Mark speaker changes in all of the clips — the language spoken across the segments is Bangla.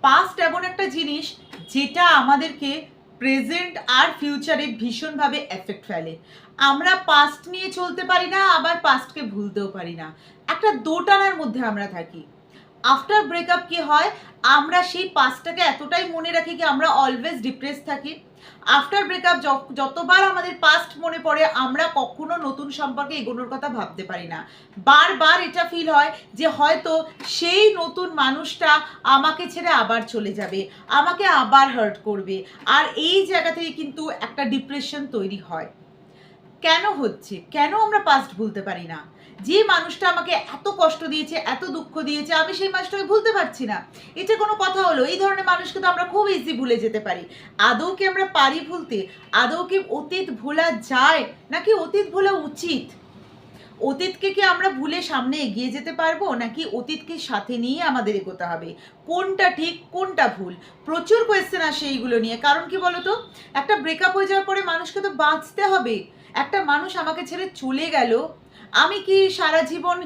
Speaker 1: পাস্ট এমন একটা জিনিস যেটা আমাদেরকে প্রেজেন্ট আর ফিউচারে ভীষণভাবে এফেক্ট ফেলে। আমরা পাস্ট নিয়ে চলতে পারি না, আবার পাস্টকে ভুলতেও পারি না। একটা দোটানার মধ্যে আমরা থাকি। আফটার ব্রেকআপ কি হয়? আমরা সেই পাস্টটাকে এতটাই মনে রাখি কি আমরা অলওয়েজ ডিপ্রেস থাকি। আফটার ব্রেকআপ যতবার আমাদের পাস্ট মনে পড়ে, আমরা কখনো নতুন সম্পর্কে এগোনোর কথা ভাবতে পারি না। বারবার এটা ফিল হয় যে হয়তো সেই নতুন মানুষটা আমাকে ছেড়ে আবার চলে যাবে, আমাকে আবার হার্ট করবে। আর এই জায়গা থেকে কিন্তু একটা ডিপ্রেশন তৈরি হয়। কেন হচ্ছে? কেন আমরা পাস্ট ভুলতে পারি না? যে মানুষটা আমাকে এত কষ্ট দিয়েছে, এত দুঃখ দিয়েছে, আমি সেই মানুষটাকে ভুলতে পারছি না। এটা কোনো কথা হলো? এই ধরনের মানুষকে তো আমরা খুব ইজি ভুলে যেতে পারি। আদৌ কি আমরা পারি ভুলতে? আদৌ কি অতীত ভোলা যায়? নাকি অতীত ভোলা উচিত? অতীতকে কি আমরা ভুলে সামনে এগিয়ে যেতে পারব? নাকি অতীতকে সাথে নিয়ে আমাদের এগোতে হবে? কোনটা ঠিক, কোনটা ভুল? প্রচুর কোয়েশ্চেন আসে এইগুলো নিয়ে। কারণ কি বলতো? একটা ব্রেকআপ হয়ে যাওয়ার পরে মানুষকে তো বাঁচতে হবে। একটা মানুষ আমাকে ছেড়ে চলে গেল আমি কি সারা জীবন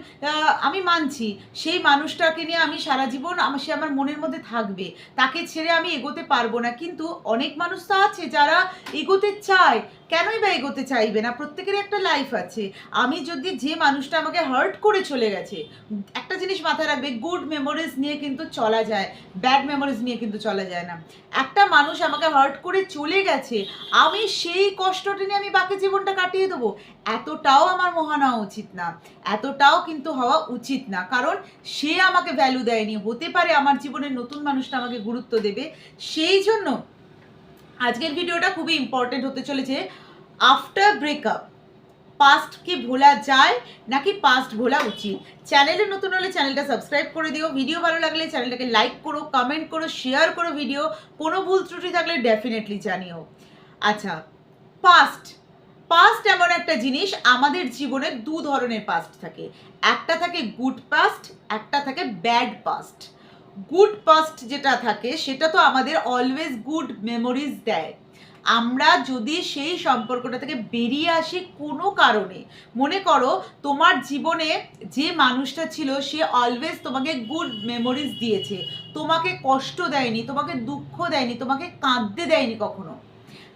Speaker 1: আমি মানছি, সেই মানুষটাকে নিয়ে আমি সারা জীবন সে আমার মনের মধ্যে থাকবে, তাকে ছেড়ে আমি এগোতে পারব না। কিন্তু অনেক মানুষ তো আছে যারা এগোতে চায়। কেনই বা এগোতে চাইবে না? প্রত্যেকের একটা লাইফ আছে। আমি যদি যে মানুষটা আমাকে হার্ট করে চলে গেছে, একটা জিনিস মাথায় রাখবে গুড মেমোরিজ নিয়ে কিন্তু চলা যায় ব্যাড মেমোরিজ নিয়ে কিন্তু চলা যায় না। একটা মানুষ আমাকে হার্ট করে চলে গেছে, আমি সেই কষ্টটা নিয়ে আমি বাকি জীবনটা কাটিয়ে দেবো। এতটাও আমার মহান উচিত না। এতটাও কিন্তু হওয়া উচিত না। কারণ সে আমাকে ভ্যালু দেয়নি। হতে পারে আমার জীবনের নতুন মানুষটা আমাকে গুরুত্ব দেবে। সেই জন্য আজকের ভিডিওটা খুবই ইম্পর্টেন্ট হতে চলেছে। আফটার ব্রেকআপ পাস্ট কি ভোলা যায় নাকি পাস্ট ভোলা উচিত? চ্যানেলে নতুন হলে চ্যানেলটা সাবস্ক্রাইব করে দিও। ভিডিও ভালো লাগলে চ্যানেলটাকে লাইক করো কমেন্ট করো শেয়ার করো ভিডিও কোনো ভুল ত্রুটি থাকলে ডেফিনেটলি জানিও। আচ্ছা পাস্ট পাস্ট এমন একটা জিনিস, আমাদের জীবনে দু ধরনের পাস্ট থাকে। একটা থাকে গুড পাস্ট একটা থাকে ব্যাড পাস্ট গুড পাস্ট যেটা থাকে, সেটা তো আমাদের অলওয়েজ গুড মেমোরিজ দেয়। আমরা যদি সেই সম্পর্কটা থেকে বেরিয়ে আসি কোনো কারণে, মনে করো তোমার জীবনে যে মানুষটা ছিল, সে অলওয়েজ তোমাকে গুড মেমোরিজ দিয়েছে। তোমাকে কষ্ট দেয়নি, তোমাকে দুঃখ দেয়নি, তোমাকে কাঁদতে দেয়নি কখনো।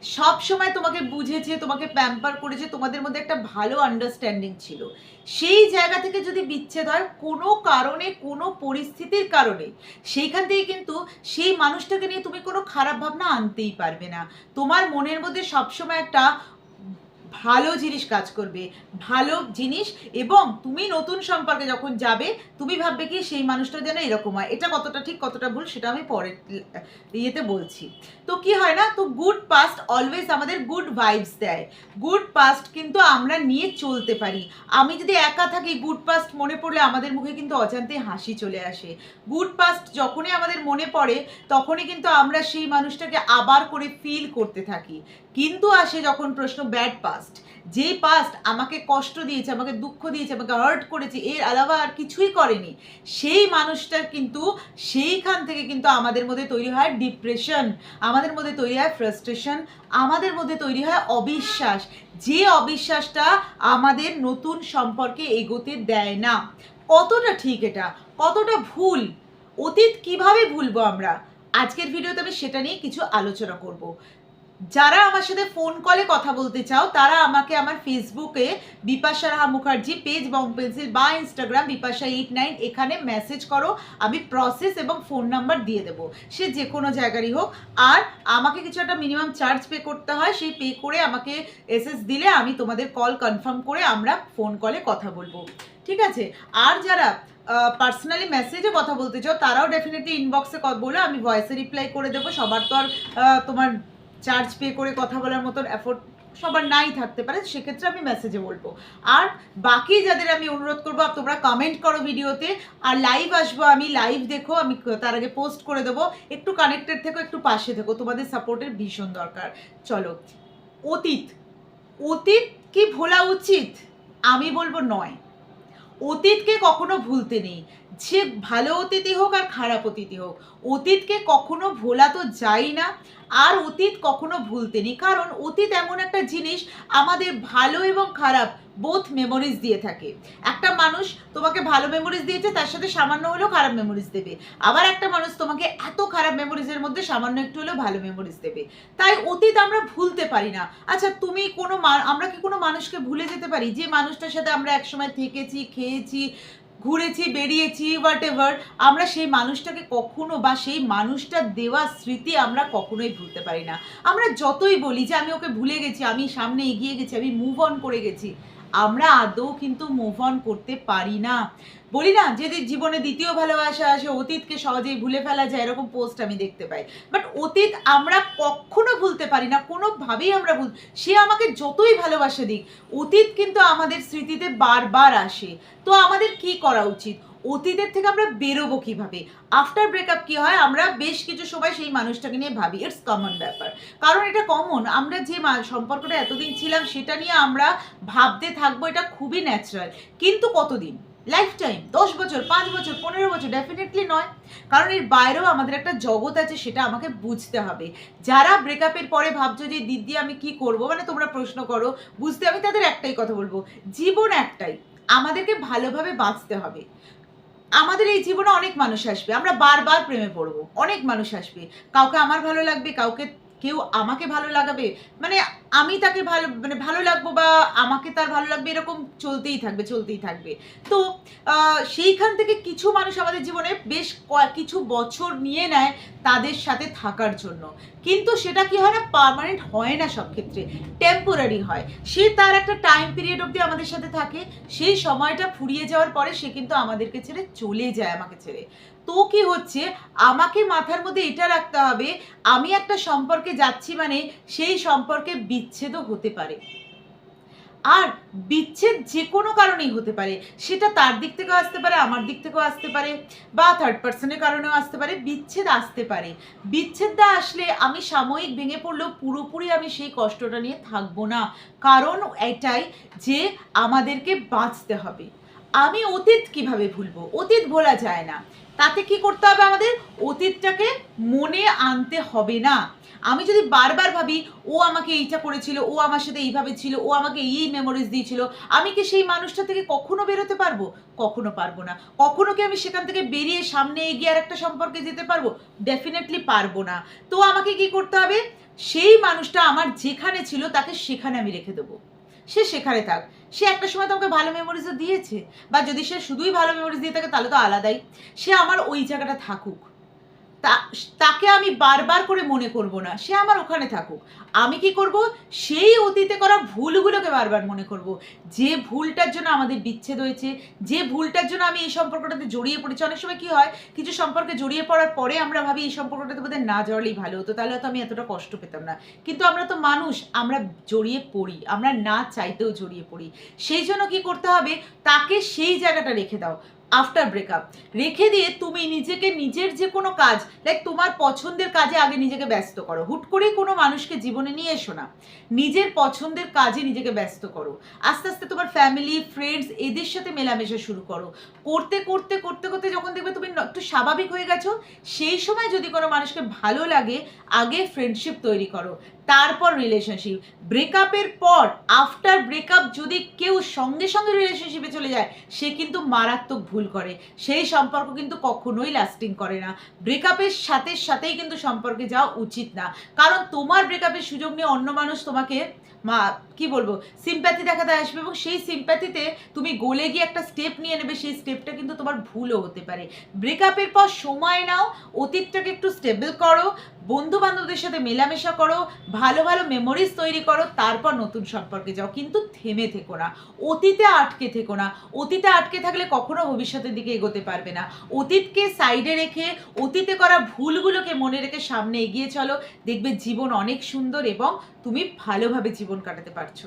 Speaker 1: সব সময় তোমাকে বুঝেছে, তোমাকে প্যাম্পার করেছে, তোমাদের মধ্যে একটা ভালো আন্ডারস্ট্যান্ডিং ছিল। সেই জায়গা থেকে যদি বিচ্ছেদ হয়, কোনো কারণে, কোনো পরিস্থিতির কারণে, সেইখান থেকে কিন্তু সেই মানুষটাকে নিয়ে তুমি কোনো খারাপ ভাবনা আনতেই পারবে না। তোমার মনের মধ্যে সবসময় একটা ভালো জিনিস কাজ করবে, ভালো জিনিস এবং তুমি নতুন সম্পর্কে যখন যাবে, তুমি ভাববে কি সেই মানুষটা যেন এরকম হয়। এটা কতটা ঠিক, কতটা ভুল সেটা আমি পরে ইয়েতে বলছি। তো কি হয় না, তো গুড পাস্ট অলওয়েজ আমাদের গুড ভাইবস দেয়। গুড পাস্ট কিন্তু আমরা নিয়ে চলতে পারি। আমি যদি একা থাকি গুড পাস্ট মনে পড়লে আমাদের মুখে কিন্তু অজান্তে হাসি চলে আসে। গুড পাস্ট যখনই আমাদের মনে পড়ে, তখনই কিন্তু আমরা সেই মানুষটাকে আবার করে ফিল করতে থাকি। কিন্তু আসে যখন প্রশ্ন ব্যাড পাস্ট যেই পাস্ট আমাকে কষ্ট দিয়েছে, আমাকে দুঃখ দিয়েছে, আমাকে হার্ট করেছে, এর আলাদা আর কিছুই করেনি, সেই মানুষটার কিন্তু সেইখান থেকে কিন্তু আমাদের মধ্যে তৈরি হয় ডিপ্রেশন আমাদের মধ্যে তৈরি হয় ফ্রাস্ট্রেশন আমাদের মধ্যে তৈরি হয় অবিশ্বাস। যে অবিশ্বাসটা আমাদের নতুন সম্পর্কে এগোতে দেয় না। কতটা ঠিক এটা? কতটা ভুল? অতীত কীভাবে ভুলবো আমরা? আজকের ভিডিওতে আমি সেটা নিয়ে কিছু আলোচনা করব। যারা আমার সাথে ফোন কলে কথা বলতে চাও, তারা আমাকে আমার ফেসবুকে বিপাশা রাহা মুখার্জি পেজ বং পেন্সিল বা ইনস্টাগ্রাম বিপাশা এইট নাইন এখানে মেসেজ করো, আমি প্রসেস এবং ফোন নাম্বার দিয়ে দেবো। সে যে কোনো জায়গারই হোক। আর আমাকে কিছু একটা মিনিমাম চার্জ পে করতে হয়, সেই পে করে আমাকে এসএস দিলে আমি তোমাদের কল কনফার্ম করে আমরা ফোন কলে কথা বলব। ঠিক আছে? আর যারা পার্সোনালি মেসেজে কথা বলতে চাও, তারাও ডেফিনেটলি ইনবক্সে বলো আমি ভয়েসে রিপ্লাই করে দেবো। সবার তো আর তোমার চার্জ পে করে কথা বলার মতন অ্যাফোর্ড সবার নাই থাকতে পারে, সেক্ষেত্রে আমি মেসেজে বলব। আর বাকি যাদের আমি অনুরোধ করব তোমরা কমেন্ট করো ভিডিওতে, আর লাইভ আসব আমি লাইভ দেখো, আমি তার আগে পোস্ট করে দেবো, একটু কানেক্টেড থেকো, একটু পাশে থেকো, তোমাদের সাপোর্টের ভীষণ দরকার। চলো, অতীত অতীত কি ভোলা উচিত? আমি বলব নয়। অতীতকে কখনো ভুলতে নেই। সে ভালো অতিথি হোক আর খারাপ অতিথি হোক, অতীতকে কখনো ভোলা তো যায় না। আর অতীত কখনো ভুলতে নেই কারণ অতীত এমন একটা জিনিস আমাদের ভালো এবং খারাপ বোথ মেমোরিজ দিয়ে থাকে। একটা মানুষ তোমাকে ভালো মেমোরিজ দিয়েছে, তার সাথে সামান্য হলেও খারাপ মেমোরিজ দেবে। আবার একটা মানুষ তোমাকে এত খারাপ মেমোরিজের মধ্যে সামান্য একটু হলেও ভালো মেমোরিজ দেবে। তাই অতীত আমরা ভুলতে পারি না। আচ্ছা তুমি কোনো আমরা কি কোনো মানুষকে ভুলে যেতে পারি? যে মানুষটার সাথে আমরা একসময় থেকেছি, খেয়েছি ঘুরেছি, বেরিয়েছি হোয়াট এভার আমরা সেই মানুষটাকে কখনো বা সেই মানুষটার দেওয়া স্মৃতি আমরা কখনোই ভুলতে পারি না। আমরা যতই বলি যে আমি ওকে ভুলে গেছি, আমি সামনে এগিয়ে গেছি, আমি মুভ অন করে গেছি, আমরা আদৌ কিন্তু মুভ অন করতে পারি না। বলি না যে যে জীবনে দ্বিতীয় ভালোবাসা আসে, অতীতকে সহজেই ভুলে ফেলা যায়, এরকম পোস্ট আমি দেখতে পাই। বাট অতীত আমরা কখনো ভুলতে পারি না, কোনোভাবেই আমরা ভুল, সে আমাকে যতই ভালোবাসে দিক, অতীত কিন্তু আমাদের স্মৃতিতে বারবার আসে। তো আমাদের কি করা উচিত? অতীতের থেকে আমরা বেরোবো কীভাবে? আফটার ব্রেকআপ কি হয়? আমরা বেশ কিছু সময় সেই মানুষটাকে নিয়ে ভাবি ইটস কমন ব্যাপার। কারণ এটা কমন আমরা যে সম্পর্কটা এতদিন ছিলাম, সেটা নিয়ে আমরা ভাবতে থাকব, এটা খুবই ন্যাচারাল কিন্তু কতদিন? লাইফ টাইম দশ বছর, পাঁচ বছর, পনেরো বছর ডেফিনেটলি নয়। কারণ এর বাইরেও আমাদের একটা জগৎ আছে, সেটা আমাকে বুঝতে হবে। যারা ব্রেকআপের পরে ভাবছ যে, দিদি, আমি কি করব? মানে তোমরা প্রশ্ন করো। বুঝতে, আমি তাদের একটাই কথা বলব। জীবন একটাই। আমাদেরকে ভালোভাবে বাঁচতে হবে। আমাদের এই জীবনে অনেক মানুষ আসবে। আমরা বারবার প্রেমে পড়ব। অনেক মানুষ আসবে। কাউকে আমার ভালো লাগবে, কাউকে কেউ আমাকে ভালো লাগাবে। মানে আমি তাকে ভালো মানে ভালো লাগবো বা আমাকে তার ভালো লাগবে এরকম চলতেই থাকবে চলতেই থাকবে। তো সেইখান থেকে কিছু মানুষ আমাদের জীবনে বেশ কিছু বছর নিয়ে নেয় তাদের সাথে থাকার জন্য। কিন্তু সেটা কি হয় না পার্মানেন্ট হয় না সব ক্ষেত্রে টেম্পোরারি হয়। সে তার একটা টাইম পিরিয়ড অবধি আমাদের সাথে থাকে, সেই সময়টা ফুরিয়ে যাওয়ার পরে সে কিন্তু আমাদেরকে ছেড়ে চলে যায় আমাকে ছেড়ে। তো কি হচ্ছে, আমাকে মাথার মধ্যে এটা রাখতে হবে, আমি একটা সম্পর্কে যাচ্ছি মানে সেই সম্পর্কে বিচ্ছেদও হতে পারে। আর বিচ্ছেদ যে কোনো কারণেই হতে পারে। সেটা তার দিক থেকেও আসতে পারে, আমার দিক থেকেও আসতে পারে বা থার্ড পার্সনের কারণেও আসতে পারে, বিচ্ছেদ আসতে পারে। বিচ্ছেদটা আসলে আমি সাময়িক ভেঙে পড়লেও পুরোপুরি আমি সেই কষ্টটা নিয়ে থাকব না। কারণ এটাই যে আমাদেরকে বাঁচতে হবে। আমি অতীত কীভাবে ভুলবো? অতীত ভোলা যায় না। তাতে কি করতে হবে আমাদের? অতীতটাকে মনে আনতে হবে না। আমি যদি বারবার ভাবি, ও আমাকে এইটা করেছিল, ও আমার সাথে এইভাবে ছিল, ও আমাকে এই মেমোরিজ দিয়েছিল, আমি কি সেই মানুষটা থেকে কখনো বেরোতে পারব? কখনো পারব না। কখনো কি আমি সেখান থেকে বেরিয়ে সামনে এগিয়ে আর একটা সম্পর্কে যেতে পারব? ডেফিনেটলি পারব না। তো আমাকে কি করতে হবে? সেই মানুষটা আমার যেখানে ছিল, তাকে সেখানে আমি রেখে দেবো। সে সেখানে থাক। সে একটা সময় তোমাকে ভালো মেমোরিজও দিয়েছে। বা যদি সে শুধুই ভালো মেমোরিজ দিয়ে থাকে, তাহলে তো আলাদাই। সে আমার ওই জায়গাটা থাকুক। তাকে আমি বারবার করে মনে করব না, সে আমার ওখানে থাকুক। আমি কি করব? সেই অতীতে করা ভুলগুলোকে বারবার মনে করব। যে ভুলটার জন্য আমাদের বিচ্ছেদ হয়েছে, যে ভুলটার জন্য আমি এই সম্পর্কটাতে জড়িয়ে পড়েছি, অনেক সময় কি হয়, কিছু সম্পর্কে জড়িয়ে পড়ার পরে আমরা ভাবি এই সম্পর্কটাতে বোধহয় না জড়ালেই ভালো হতো, তাহলে হয়তো আমি এতটা কষ্ট পেতাম না। কিন্তু আমরা তো মানুষ, আমরা জড়িয়ে পড়ি, আমরা না চাইতেও জড়িয়ে পড়ি। সেই জন্য কি করতে হবে? তাকে সেই জায়গাটা রেখে দাও। আফটার ব্রেকআপ রেখে দিয়ে তুমি নিজেকে নিজের যে কোনো কাজ লাইক তোমার পছন্দের কাজে আগে নিজেকে ব্যস্ত করো। হুট করেই কোনো মানুষকে জীবনে নিয়ে এসো না। নিজের পছন্দের কাজে নিজেকে ব্যস্ত করো। আস্তে আস্তে তোমার ফ্যামিলি ফ্রেন্ডস এদের সাথে মেলামেশা শুরু করো। করতে করতে করতে করতে যখন দেখবে তুমি একটু স্বাভাবিক হয়ে গেছো, সেই সময় যদি কোনো মানুষকে ভালো লাগে, আগে ফ্রেন্ডশিপ তৈরি করো। তারপর রিলেশনশিপ ব্রেকআপের পর আফটার ব্রেকআপ যদি কেউ সঙ্গে সঙ্গে রিলেশনশিপে চলে যায়, সে কিন্তু মারাত্মক ভুল করে। সেই সম্পর্ক কিন্তু কখনোই লাস্টিং করে না। ব্রেকআপের সাথে সাথেই কিন্তু সম্পর্কে যাওয়া উচিত না। কারণ তোমার ব্রেকআপের সুযোগ নিয়ে অন্য মানুষ তোমাকে মা, কি বলব? সিম্প্যাথি দেখাতে আসবে এবং সেই সিম্প্যাথিতে তুমি গোলে গিয়ে একটা স্টেপ নিয়ে নেবে, সেই স্টেপটা কিন্তু তোমার ভুলও হতে পারে। ব্রেকআপের পর সময় নাও, অতীতটাকে একটু স্টেবল করো বন্ধু বান্ধবদের সাথে মেলামেশা করো, ভালো ভালো মেমোরিজ তৈরি করো, তারপর নতুন সম্পর্কে যাও। কিন্তু থেমে থেকো না। অতীতে আটকে থেকো না। অতীতে আটকে থাকলে কখনো ভবিষ্যতের দিকে এগোতে পারবে না। অতীতকে সাইডে রেখে, অতীতে করা ভুলগুলোকে মনে রেখে সামনে এগিয়ে চলো। দেখবে জীবন অনেক সুন্দর এবং তুমি ভালোভাবে জীবন কাটাতে পারছ।